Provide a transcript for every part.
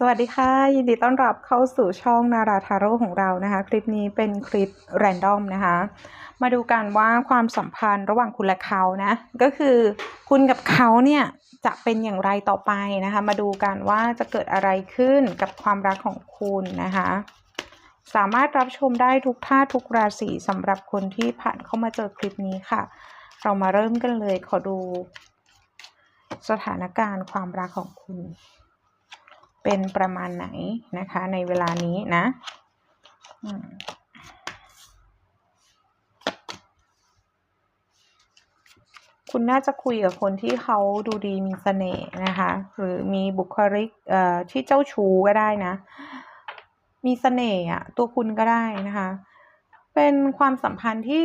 สวัสดีค่ะ ยินดีต้อนรับเข้าสู่ช่องนาราทาโร่ของเรานะคะ คลิปนี้เป็นคลิปแรนดอมนะคะ มาดูกันว่าความสัมพันธ์ระหว่างคุณและเขานะ ก็คือคุณกับเขาเนี่ยจะเป็นอย่างไรต่อไปนะคะ มาดูกันว่าจะเกิดอะไรขึ้นกับความรักของคุณนะคะ สามารถรับชมได้ทุกท่าทุกราศีสำหรับคนที่ผ่านเข้ามาเจอคลิปนี้ค่ะ เรามาเริ่มกันเลยขอดู สถานการณ์ความรักของคุณ เป็นประมาณไหนนะคะ ในเวลานี้นะคุณน่าจะคุยกับคนที่เขาดูดีมีเสน่ห์นะคะ หรือมีบุคลิกเอ่อที่เจ้าชู้ก็ได้นะ มีเสน่ห์อะตัวคุณก็ได้นะคะ เป็นความสัมพันธ์ที่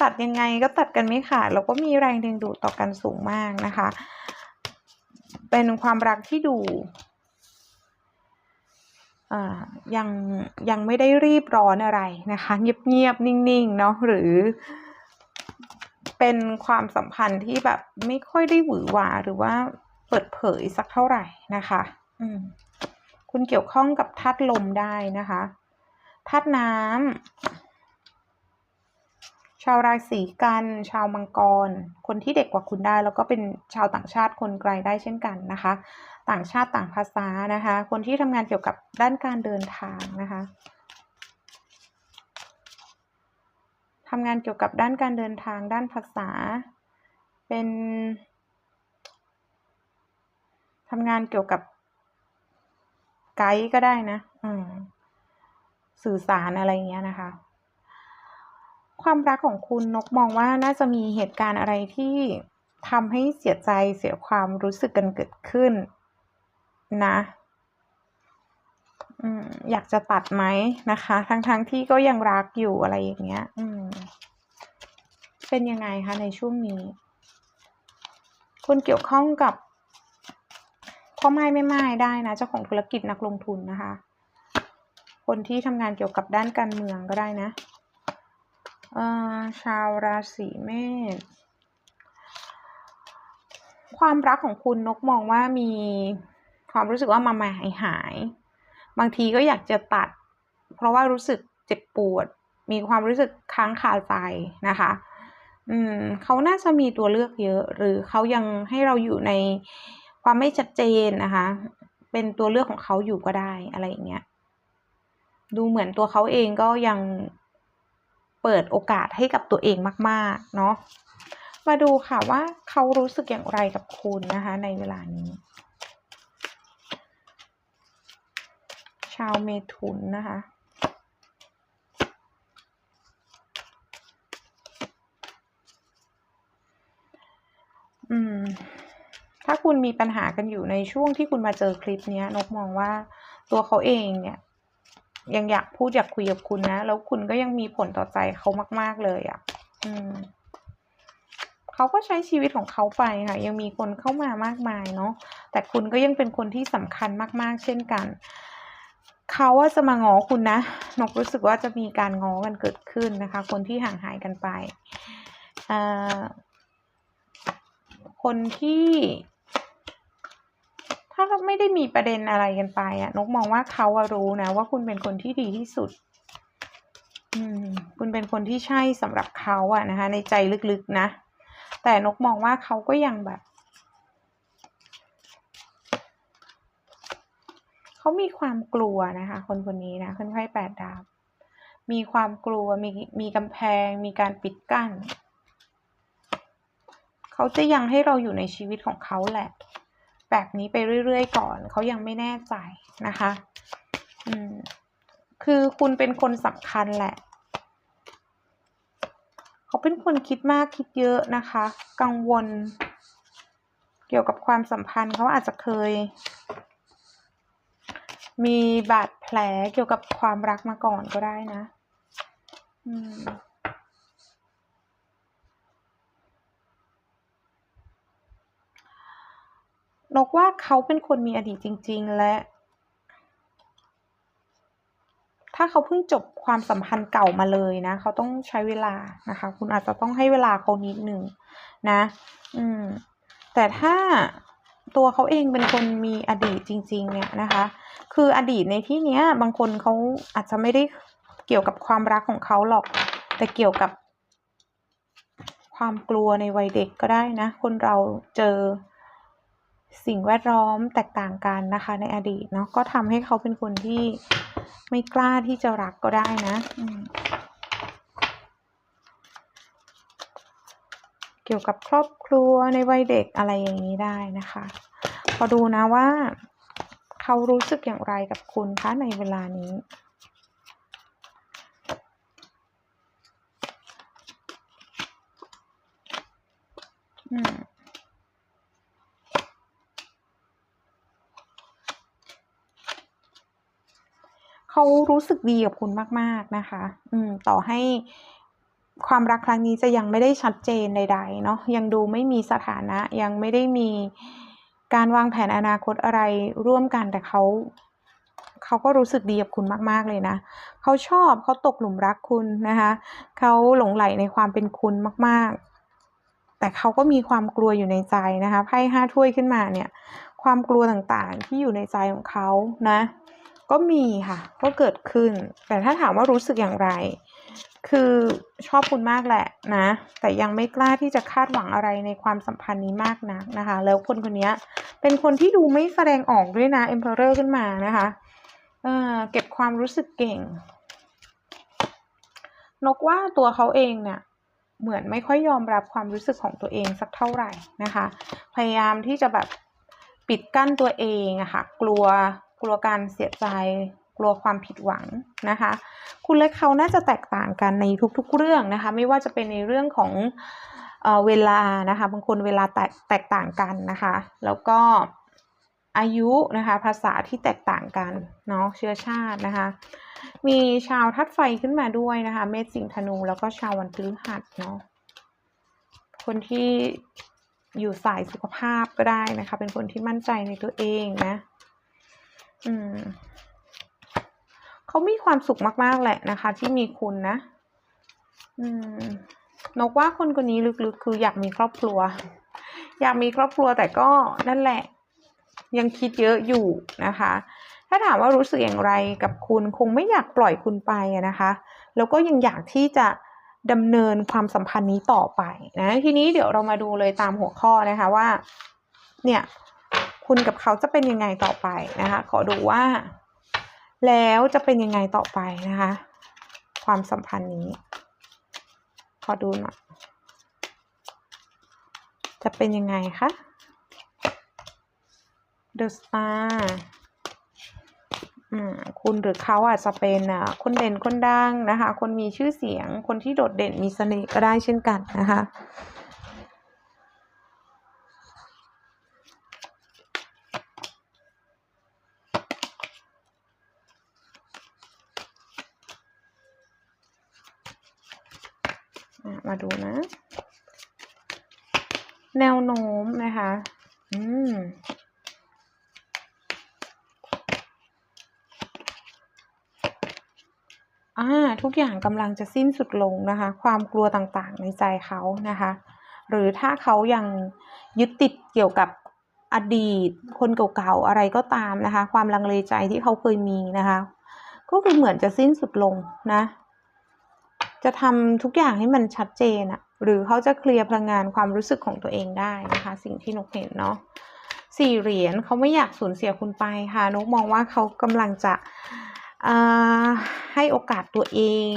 ตัดยังไงก็ตัดกันไม่ขาดแล้วก็มีแรงดึงดูดต่อกันสูงมากนะคะ เป็นความรักที่ดู ยังยังไม่ได้รีบร้อนอะไรนะคะ เงียบๆนิ่งๆเนาะหรือ เป็นความสัมพันธ์ที่แบบไม่ค่อยได้หวือหวาหรือว่าเปิดเผยสักเท่าไหร่นะคะอืมคุณเกี่ยวข้องกับธาตุลมได้นะคะธาตุน้ำชาวราศีกัน ชาวมังกร คนที่เด็กกว่าคุณได้ แล้วก็เป็นชาวต่างชาติคนไกลได้เช่นกันนะคะ ต่างชาติต่างภาษานะคะ คนที่ทำงานเกี่ยวกับด้านการเดินทางนะคะทำงานเกี่ยวกับด้านการเดินทางด้านภาษา เป็นทำงานเกี่ยวกับไกด์ก็ได้นะสื่อสารอะไรเงี้ยนะคะ ความรักของคุณนกมองว่าน่าจะมีเหตุการณ์อะไรที่ทำให้เสียใจเสียความรู้สึกกันเกิดขึ้น นะ อยากจะตัดไหมนะคะ ทั้งๆทที่ก็ยังรักอยู่อะไรอย่างเงี้ย อืม เป็นยังไงคะในช่วงนี้ คุณเกี่ยวข้องกับพ่อไม้ไม่ไม้ได้นะเจ้าของธุรกิจนักลงทุนนะคะ คนที่ทำงานเกี่ยวกับด้านการเมืองก็ได้นะเอ่อชาวราศีเมษความรักของคุณนกมองว่ามี ความรู้สึกว่ามามาหายหาย บางทีก็อยากจะตัด เพราะว่ารู้สึกเจ็บปวด มีความรู้สึกค้างคาใจนะคะ อืมเขาน่าจะมีตัวเลือกเยอะ หรือเขายังให้เราอยู่ในความไม่ชัดเจนนะคะ เป็นตัวเลือกของเขาอยู่ก็ได้อะไรอย่างเงี้ย ดูเหมือนตัวเขาเองก็ยังเปิดโอกาสให้กับตัวเองมาก ๆ เนาะ มาดูค่ะว่าเขารู้สึกอย่างไรกับคุณนะคะ ในเวลานี้ ชาวเมถุนนะคะ อืม ถ้าคุณมีปัญหากันอยู่ในช่วงที่คุณมาเจอคลิปนี้นกมองว่าตัวเขาเองเนี่ย ยังอยากพูดอยากคุยกับคุณนะ แล้วคุณก็ยังมีผลต่อใจเขามาก ๆ เลยอะ่ะ อืมเขาก็ใช้ชีวิตของเขาไปค่ะ ยังมีคนเข้ามามากมายเนาะแต่คุณก็ยังเป็นคนที่สำคัญมาก ๆ เช่นกัน เขาว่าจะมาง้อคุณนะนกรู้สึกว่าจะมีการง้อกันเกิดขึ้นนะคะ คนที่ห่างหายกันไปคนที่ ถ้าไม่ได้มีประเด็นอะไรกันไปอะนกมองว่าเขารู้นะ ว่าคุณเป็นคนที่ดีที่สุดคุณเป็นคนที่ใช่สำหรับเขาอะนะคะ ในใจลึกๆนะ แต่นกมองว่าเขาก็ยังแบบ เขามีความกลัวนะคะ คนคนนี้นะขึ้นไพ่แปดดาวมีความกลัวมีมีกำแพง มีการปิดกั้น เขาจะยังให้เราอยู่ในชีวิตของเขาแหละ แบบนี้ไปเรื่อยๆก่อน เขายังไม่แน่ใจนะคะ อืม คือคุณเป็นคนสำคัญแหละเขาเป็นคนคิดมากคิดเยอะนะคะ กังวล เกี่ยวกับความสัมพันธ์เขาอาจจะเคย มีบาดแผลเกี่ยวกับความรักมาก่อนก็ได้นะ อืมนกว่าเขาเป็นคนมีอดีตจริง ๆ และ ถ้าเขาเพิ่งจบความสัมพันธ์เก่ามาเลยนะ เขาต้องใช้เวลานะคะ คุณอาจจะต้องให้เวลาเขานิดหนึ่งนะ อืม แต่ถ้าตัวเขาเองเป็นคนมีอดีตจริง ๆ เนี่ยนะคะ คืออดีตในที่เนี้ย บางคนเขาอาจจะไม่ได้เกี่ยวกับความรักของเขาหรอก แต่เกี่ยวกับ ความกลัวในวัยเด็กก็ได้นะ คนเราเจอสิ่งแวดล้อมแตกต่างกันนะคะ ในอดีตเนาะก็ทำให้เขาเป็นคนที่ไม่กล้าที่จะรักก็ได้นะเกี่ยวกับครอบครัวในวัยเด็กอะไรอย่างนี้ได้นะคะ พอดูนะว่า เขารู้สึกอย่างไรกับคุณคะในเวลานี้ อืมเขารู้สึกดีกับคุณมาก ๆ นะคะ อืม ต่อให้ความรักครั้งนี้จะยังไม่ได้ชัดเจนใด ๆ เนาะ ยังดูไม่มีสถานะ ยังไม่ได้มี การวางแผนอนาคตอะไรร่วมกันแต่เขาเขาก็รู้สึกดีกับคุณมาก ๆ เลยนะ เขาชอบเขาตกหลุมรักคุณนะคะ เขาหลงใหลในความเป็นคุณมาก ๆ แต่เขาก็มีความกลัวอยู่ในใจนะคะไพ่5ถ้วยขึ้นมาเนี่ย ความกลัวต่างๆที่อยู่ในใจของเขานะ ก็มีค่ะ ก็เกิดขึ้น แต่ถ้าถามว่ารู้สึกอย่างไร คือชอบคุณมากแหละนะ แต่ยังไม่กล้าที่จะคาดหวังอะไรในความสัมพันธ์นี้มากนักนะคะ แล้วคนคนนี้เป็นคนที่ดูไม่แสดงออกด้วยนะ Emperor ขึ้นมานะคะเออเก็บความรู้สึกเก่ง นกว่าตัวเขาเองเนี่ยเหมือนไม่ค่อยยอมรับความรู้สึกของตัวเองสักเท่าไหร่นะคะ พยายามที่จะแบบปิดกั้นตัวเองอะค่ะ กลัวกลัวการเสียใจ กลัวความผิดหวังนะคะ คุณและเขาน่าจะแตกต่างกันในทุกๆเรื่องนะคะ ไม่ว่าจะเป็นในเรื่องของเออเวลานะคะบางคนเวลาแตกแตกต่างกันนะคะ แล้วก็อายุนะคะภาษาที่แตกต่างกันเนาะเชื้อชาตินะคะ มีชาวธาตุไฟขึ้นมาด้วยนะคะ เมษสิงห์ธนูแล้วก็ชาววันพฤหัสเนาะคนที่อยู่สายสุขภาพก็ได้นะคะ เป็นคนที่มั่นใจในตัวเองนะ อืม เขามีความสุขมากๆแหละนะคะ ที่มีคุณนะ อืมนกว่าคนคนนี้ลึกๆ คืออยากมีครอบครัว อยากมีครอบครัวแต่ก็นั่นแหละ ยังคิดเยอะอยู่นะคะ ถ้าถามว่ารู้สึกอย่างไรกับคุณคงไม่อยากปล่อยคุณไปนะคะ แล้วก็ยังอยากที่จะดำเนินความสัมพันธ์นี้ต่อไปนะทีนี้เดี๋ยวเรามาดูเลยตามหัวข้อนะคะว่า เนี่ย คุณกับเขาจะเป็นยังไงต่อไปนะคะ ขอดูว่า แล้วจะเป็นยังไงต่อไปนะคะ ความสัมพันธ์นี้ ขอดูหน่อยจะเป็นยังไงคะ The Star คุณหรือเขาอาจจะเป็นคนเด่นคนดังนะคะ คนมีชื่อเสียง คนที่โดดเด่นมีเสน่ห์ก็ได้เช่นกันนะคะ อ่า มาดูนะ แนวโน้มนะคะ อืม อาทุกอย่างกำลังจะสิ้นสุดลงนะคะ ความกลัวต่างๆในใจเขานะคะ หรือถ้าเขายังยึดติดเกี่ยวกับอดีต คนเก่าๆอะไรก็ตามนะคะ ความลังเลใจที่เขาเคยมีนะคะ ก็คือเหมือนจะสิ้นสุดลงนะ จะทำทุกอย่างให้มันชัดเจนอะหรือเขาจะเคลียร์พลังงานความรู้สึกของตัวเองได้นะคะ สิ่งที่นกเห็นเนาะ4เหรียญเขาไม่อยากสูญเสียคุณไปค่ะนกมองว่าเขากำลังจะ ให้โอกาสตัวเอง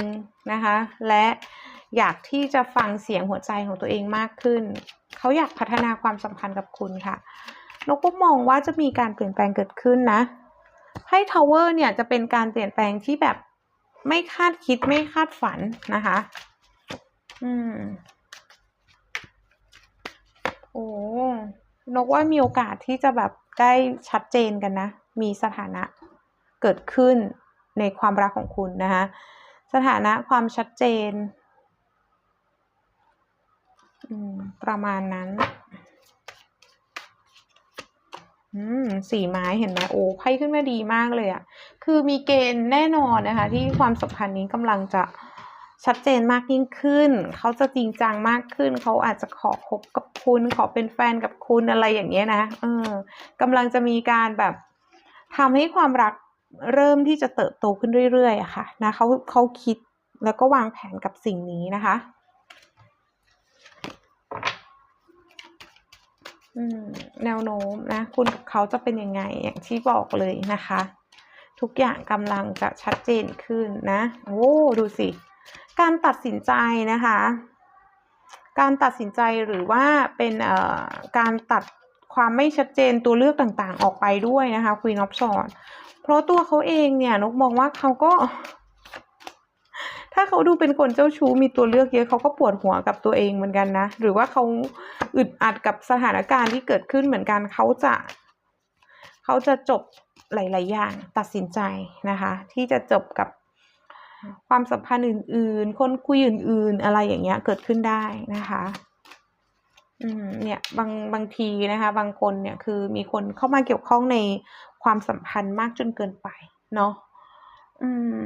นะคะ และอยากที่จะฟังเสียงหัวใจของตัวเองมากขึ้น เขาอยากพัฒนาความสัมพันธ์กับคุณค่ะนกก็มองว่าจะมีการเปลี่ยนแปลงเกิดขึ้นนะไพ่ Tower เนี่ยจะเป็นการเปลี่ยนแปลงที่แบบไม่คาดคิดไม่คาดฝันนะคะ อืม โอ้โฮนกว่ามีโอกาสที่จะแบบได้ชัดเจนกันนะ มีสถานะเกิดขึ้น ในความรักของคุณนะคะสถานะความชัดเจนประมาณนั้นอืม4ไม้เห็นไหมโอ้ไพ่ขึ้นมาดีมากเลยอะคือมีเกณฑ์แน่นอนนะคะ ที่ความสัมพันธ์นี้กำลังจะชัดเจนมากยิ่งขึ้น เขาจะจริงจังมากขึ้น เขาอาจจะขอคบกับคุณ ขอเป็นแฟนกับคุณอะไรอย่างเงี้ยนะ เออกำลังจะมีการแบบทำให้ความรัก เริ่มที่จะเติบโตขึ้นเรื่อยๆอะค่ะนะเขาเขาคิดแล้วก็วางแผนกับสิ่งนี้นะคะอืมแนวโน้มนะ คุณเขาจะเป็นยังไงอย่างที่บอกเลยนะคะ ทุกอย่างกำลังจะชัดเจนขึ้นนะโอ้ดูสิ การตัดสินใจนะคะ การตัดสินใจหรือว่าเป็นเอ่อการตัด ความไม่ชัดเจนตัวเลือกต่างๆ ออกไปด้วยนะคะ Queen of Swords เพราะตัวเขาเองเนี่ยนกมองว่าเขาก็ ถ้าเขาดูเป็นคนเจ้าชู้มีตัวเลือกเยอะเขาก็ปวดหัวกับตัวเองเหมือนกันนะ หรือว่าเขาอึดอัดกับสถานการณ์ที่เกิดขึ้นเหมือนกันเขาจะเขาจะจบหลาย ๆ อย่างตัดสินใจนะคะ ที่จะจบกับความสัมพันธ์อื่น ๆ คนคุยอื่น ๆ อะไรอย่างเงี้ยเกิดขึ้นได้นะคะ เนี่ยบางบางทีนะคะ บางคนเนี่ยคือมีคนเข้ามาเกี่ยวข้องในความสัมพันธ์มากจนเกินไป เนาะอืม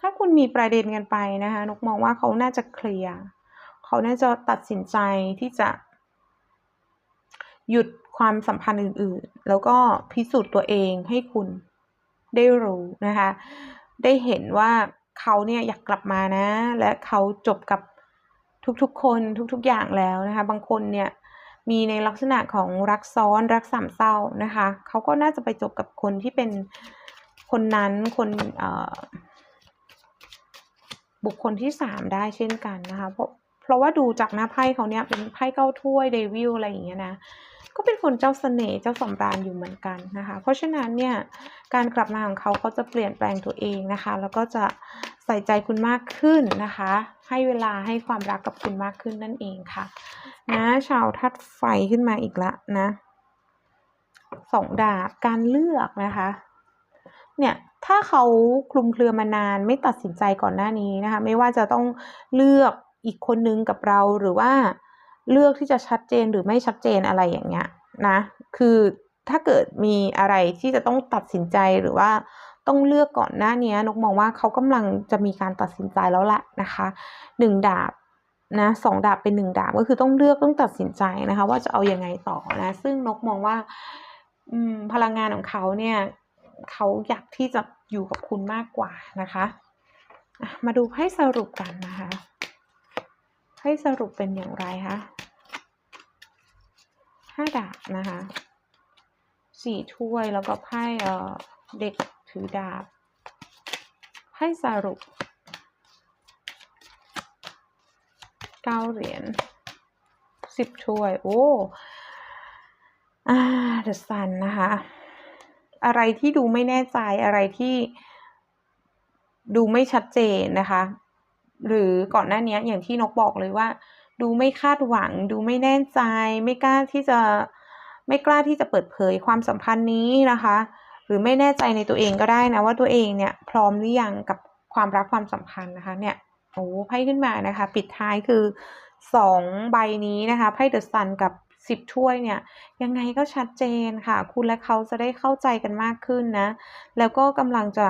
ถ้าคุณมีประเด็นกันไปนะคะนกมองว่าเขาน่าจะเคลียร์เขาน่าจะตัดสินใจที่จะ หยุดความสัมพันธ์อื่น ๆ แล้วก็พิสูจน์ตัวเองให้คุณได้รู้นะคะ ได้เห็นว่า เขาเนี่ยอยากกลับมานะ และเขาจบกับทุกๆคนทุกๆอย่างแล้วนะคะ บางคนเนี่ยมีในลักษณะของรักซ้อนรักสามเศร้านะคะเขาก็น่าจะไปจบกับคนที่เป็นคนนั้นคนบุคคลที่สามได้เช่นกันนะคะเพราะเพราะว่าดูจากหน้าไพ่เขาเนี่ยเป็นไพ่เก้าถ้วยเดวิลอะไรอย่างเงี้ยนะ ก็เป็นคนเจ้าเสน่ห์เจ้าสำราญอยู่เหมือนกันนะคะ เพราะฉะนั้นเนี่ยการกลับมาของเขาเขาจะเปลี่ยนแปลงตัวเองนะคะ แล้วก็จะใส่ใจคุณมากขึ้นนะคะ ให้เวลาให้ความรักกับคุณมากขึ้นนั่นเองค่ะนะชาวทัดไฟขึ้นมาอีกละนะสองดาบการเลือกนะคะเนี่ยถ้าเขาคลุมเครือมานานไม่ตัดสินใจก่อนหน้านี้นะคะ ไม่ว่าจะต้องเลือกอีกคนนึงกับเราหรือว่า เลือกที่จะชัดเจนหรือไม่ชัดเจนอะไรอย่างเงี้ยนะ คือถ้าเกิดมีอะไรที่จะต้องตัดสินใจหรือว่าต้องเลือกก่อนหน้านี้นกมองว่าเขากำลังจะมีการตัดสินใจแล้วแหละนะคะหนึ่งดาบนะสองดาบเป็นหนึ่งดาบก็คือต้องเลือกต้องตัดสินใจนะคะ ว่าจะเอาอยัางไงต่อนะ ซึ่งนกมองว่าพลังงานของเขาเนี่ยเขาอยากที่จะอยู่กับคุณมากกว่านะคะ มาดูให้สรุปกันนะคะ ให้สรุปเป็นอย่างไรคะห้าดาบนะคะสี่ถ้วยแล้วก็ไพ่เอ่อเด็กถือดาบให้สรุปเก้าเหรียญสิบถ้วย โอ้อ่าเดอะซันนะคะ อะไรที่ดูไม่แน่ใจอะไรที่ดูไม่ชัดเจนนะคะ หรือก่อนหน้านี้อย่างที่นกบอกเลยว่า ดูไม่คาดหวัง ดูไม่แน่ใจ ไม่กล้าที่จะไม่กล้าที่จะเปิดเผยความสัมพันธ์นี้นะคะ หรือไม่แน่ใจในตัวเองก็ได้นะว่าตัวเองเนี่ยพร้อมหรือยังกับความรักความสัมพันธ์นะคะเนี่ยโอ้ไพ่ขึ้นมานะคะ ปิดท้ายคือสองใบนี้นะคะไพ่เดอะซันกับสิบถ้วยเนี่ย ยังไงก็ชัดเจนค่ะ คุณและเขาจะได้เข้าใจกันมากขึ้นนะ แล้วก็กำลังจะ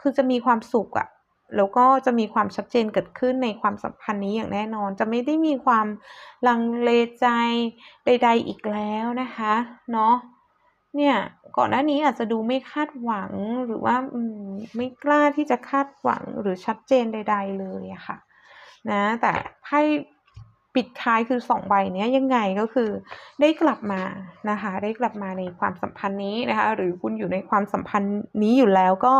คือจะมีความสุขอะ แล้วก็จะมีความชัดเจนเกิดขึ้นในความสัมพันธ์นี้อย่างแน่นอน จะไม่ได้มีความลังเลใจใด ๆอีกแล้วนะคะเนาะเนี่ยก่อนหน้านี้อาจจะดูไม่คาดหวังหรือว่าไม่กล้าที่จะคาดหวังหรือชัดเจนใด ๆ เลยอะค่ะนะแต่ไพ่ปิดท้ายคือสองใบนี้ยังไงก็คือได้กลับมานะคะได้กลับมาในความสัมพันธ์นี้นะคะหรือคุณอยู่ในความสัมพันธ์นี้อยู่แล้วก็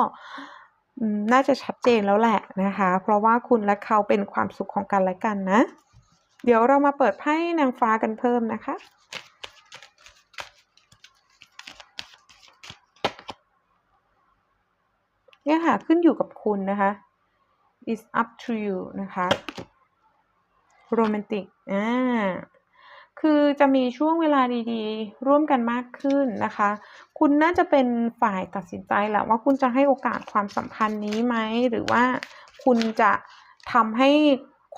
น่าจะชัดเจนแล้วแหละนะคะ เพราะว่าคุณและเขาเป็นความสุขของกันและกันนะ เดี๋ยวเรามาเปิดไพ่นางฟ้ากันเพิ่มนะคะ เนี่ยค่ะขึ้นอยู่กับคุณนะคะ is up to you นะคะ โรแมนติก อ่า คือจะมีช่วงเวลาดีๆ ร่วมกันมากขึ้นนะคะ คุณน่าจะเป็นฝ่ายตัดสินใจแหละว่าคุณจะให้โอกาสความสัมพันธ์นี้ไหม หรือว่าคุณจะทำให้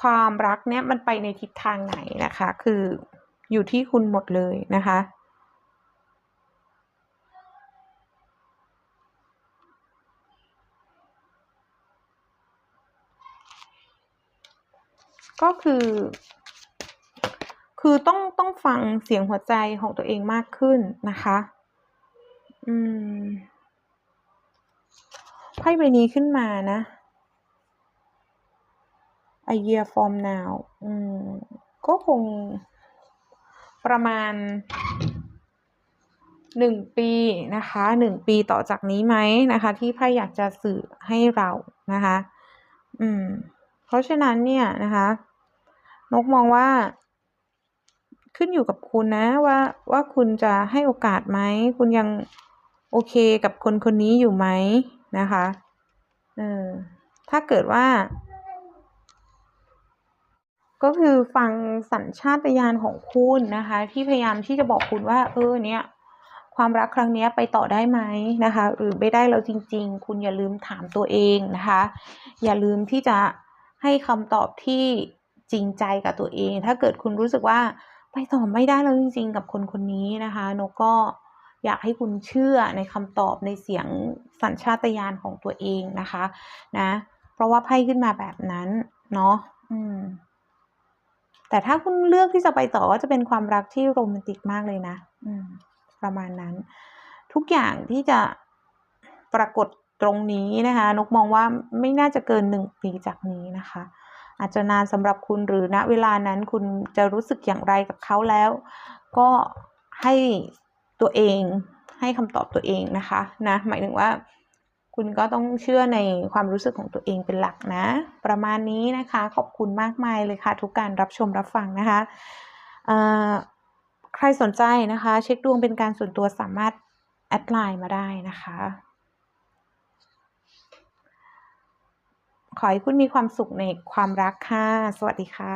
ความรักเนี้ยมันไปในทิศทางไหนนะคะ คืออยู่ที่คุณหมดเลยนะคะก็คือ คือต้องต้องฟังเสียงหัวใจของตัวเองมากขึ้นนะคะ อืมไพ่ใบนี้ขึ้นมานะ a year from now อืม ก็คงประมาณหนึ่งปีนะคะหนึ่งปีต่อจากนี้ไหมนะคะ ที่ไพ่อยากจะสื่อให้เรานะคะ อืม เพราะฉะนั้นเนี่ยนะคะ นกมองว่า ขึ้นอยู่กับคุณนะว่าว่าคุณจะให้โอกาสไหม คุณยังโอเคกับคนคนนี้อยู่ไหมนะคะเออถ้าเกิดว่า ก็คือฟังสัญชาตญาณของคุณนะคะ ที่พยายามที่จะบอกคุณว่า เออเนี่ยความรักครั้งนี้ไปต่อได้ไหมนะคะ หรือไม่ได้แล้วจริง ๆ คุณอย่าลืมถามตัวเองนะคะ อย่าลืมที่จะให้คำตอบที่จริงใจกับตัวเอง ถ้าเกิดคุณรู้สึกว่า ไปต่อไม่ได้แล้วจริงๆ กับคนคนนี้นะคะนกก็อยากให้คุณเชื่อในคำตอบในเสียงสัญชาตญาณของตัวเองนะคะนะ เพราะว่าไพ่ขึ้นมาแบบนั้นเนาะอืมแต่ถ้าคุณเลือกที่จะไปต่อก็จะเป็นความรักที่โรแมนติกมากเลยนะ อืม ประมาณนั้น ทุกอย่างที่จะปรากฏตรงนี้นะคะ นกมองว่าไม่น่าจะเกินหนึ่งปีจากนี้นะคะ อาจจะนานสำหรับคุณหรือณเวลานั้นคุณจะรู้สึกอย่างไรกับเขาแล้ว ก็ให้ตัวเองให้คำตอบตัวเองนะคะนะหมายถึงว่าคุณก็ต้องเชื่อในความรู้สึกของตัวเองเป็นหลักนะ ประมาณนี้นะคะขอบคุณมากมายเลยค่ะ ทุกการรับชมรับฟังนะคะใครสนใจนะคะ เช็คดวงเป็นการส่วนตัวสามารถแอดไลน์มาได้นะคะ ขอให้คุณมีความสุขในความรักค่ะ สวัสดีค่ะ